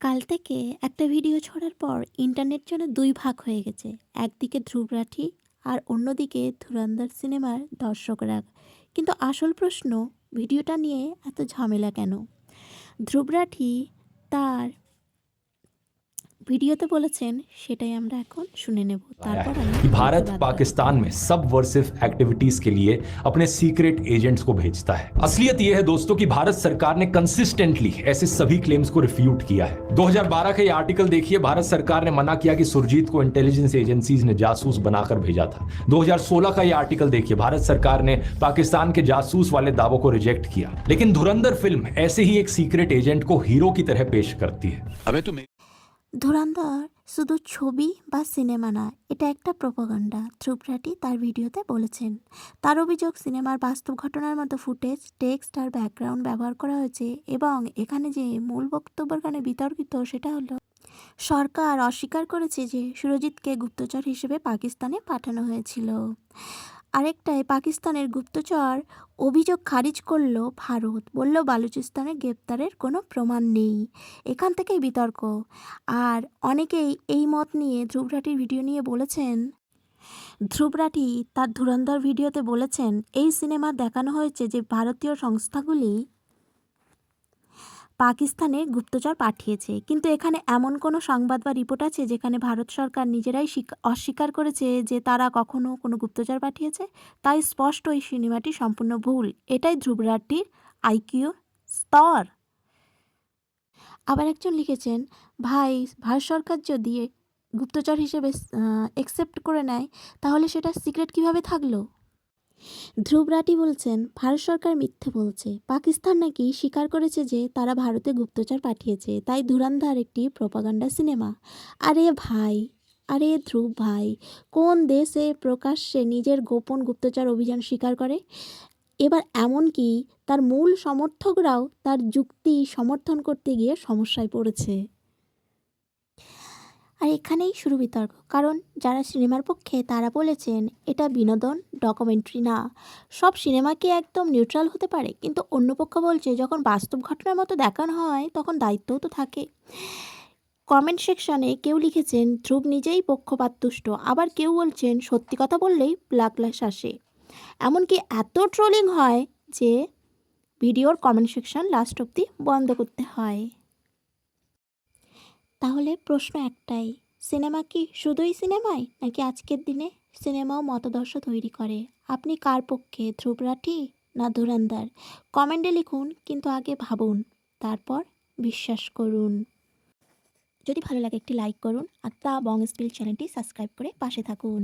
কাল থেকে একটা ভিডিও ছড়ার পর ইন্টারনেট যেন দুই ভাগ হয়ে গেছে। একদিকে ধ্রুবরাঠি আর অন্যদিকে ধুরন্ধর সিনেমার দর্শকরা। কিন্তু আসল প্রশ্ন, ভিডিওটা নিয়ে এত ঝামেলা কেন? ধ্রুবরাঠি তার ভিডিওতে বলেছেন সেটাই আমরা এখন শুনে নেব তারপর আমি कि भारत বাদ দেব। पाकिस्तान में सबवर्सिव एक्टिविटीज के लिए अपने सीक्रेट एजेंट्स को भेजता है असलियत यह है दोस्तों कि भारत सरकार ने कंसिस्टेंटली ऐसे सभी क्लेम्स को रिफ्यूट किया है 2012 का ये आर्टिकल देखिए भारत सरकार ने मना किया कि सुरजीत को इंटेलिजेंस एजेंसीज ने जासूस बनाकर भेजा था 2016 का ये आर्टिकल देखिए भारत सरकार ने पाकिस्तान के जासूस वाले दावों को रिजेक्ट किया लेकिन धुरंधर फिल्म ऐसे ही एक सीक्रेट एजेंट को हीरो की तरह पेश करती है अबे तुम ধুরন্ধর শুধু ছবি বা সিনেমা না এটা একটা প্রোপাগান্ডা। ধ্রুবরাটি তার ভিডিওতে বলেছেন, তার অভিযোগ সিনেমার বাস্তব ঘটনার মতো ফুটেজ, টেক্সট আর ব্যাকগ্রাউন্ড ব্যবহার করা হয়েছে এবং এখানে যে মূল বক্তব্যের কারণে বিতর্কিত সেটা হলো, সরকার অস্বীকার করেছে যে সুরজিৎকে গুপ্তচর হিসেবে পাকিস্তানে পাঠানো হয়েছিল। আরেকটায় পাকিস্তানের গুপ্তচর অভিযোগ খারিজ করল ভারত বলল, বালুচিস্তানে গ্রেপ্তারের কোনো প্রমাণ নেই। এখান থেকেই বিতর্ক। আর অনেকেই এই মত নিয়ে ধ্রুবরাটির ভিডিও নিয়ে বলেছেন, ধ্রুবরাটি তার ধুরন্ধর ভিডিওতে বলেছেন, এই সিনেমা দেখানো হয়েছে যে ভারতীয় সংস্থাগুলি পাকিস্তানে গুপ্তচর পাঠিয়েছে। কিন্তু এখানে এমন কোনো সংবাদ বা রিপোর্ট আছে যেখানে ভারত সরকার নিজেরাই স্বীক- অস্বীকার করেছে যে তারা কখনো কোনো গুপ্তচর পাঠিয়েছে? তাই স্পষ্ট এই সিনেমাটি সম্পূর্ণ ভুল। এটাই ধ্রুবরাটির আইকিউ স্তর। আবার একজন লিখেছেন, ভাই, ভারত সরকার যদি গুপ্তচর হিসেবে একসেপ্ট করে নেয়, তাহলে সেটা সিক্রেট কীভাবে থাকল? ধ্রুব রাটি বলছেন, ভারত সরকার মিথ্যে বলছে। পাকিস্তান নাকি স্বীকার করেছে যে তারা ভারতে গুপ্তচর পাঠিয়েছে। তাই ধুরান্ধার একটি প্রপাগান্ডা সিনেমা। আরে ভাই, আরে ধ্রুব ভাই, কোন দেশে প্রকাশ্যে নিজের গোপন গুপ্তচর অভিযান স্বীকার করে? এবার এমনকি তার মূল সমর্থকরাও তার যুক্তি সমর্থন করতে গিয়ে সমস্যায় পড়েছে? আর এখানেই শুরু বিতর্ক। কারণ যারা সিনেমার পক্ষে, তারা বলেছেন, এটা বিনোদন, ডকুমেন্টারি না। সব সিনেমাকে একদম নিউট্রাল হতে পারে? কিন্তু অন্য পক্ষ বলছে, যখন বাস্তব ঘটনার মতো দেখানো হয়, তখন দায়িত্বও তো থাকে। কমেন্ট সেকশনে কেউ লিখেছেন, ধ্রুব নিজেই পক্ষপাততুষ্ট আবার কেউ বলছেন, সত্যি কথা বললেই প্লাকলাস আসে। এমনকি এত ট্রোলিং হয় যে, ভিডিওর কমেন্ট সেকশন লাস্ট অবধি বন্ধ করতে হয়। তাহলে প্রশ্ন একটাই, সিনেমা কি শুধুই সিনেমায় নাকি আজকের দিনে সিনেমাও মতাদর্শ তৈরি করে? আপনি কার পক্ষে ধ্রুবরাঠি না ধুরান্দার কমেন্টে লিখুন, কিন্তু আগে ভাবুন, তারপর বিশ্বাস করুন। যদি ভালো লাগে একটি লাইক করুন, আর তা বং স্পিল চ্যানেলটি সাবস্ক্রাইব করে পাশে থাকুন।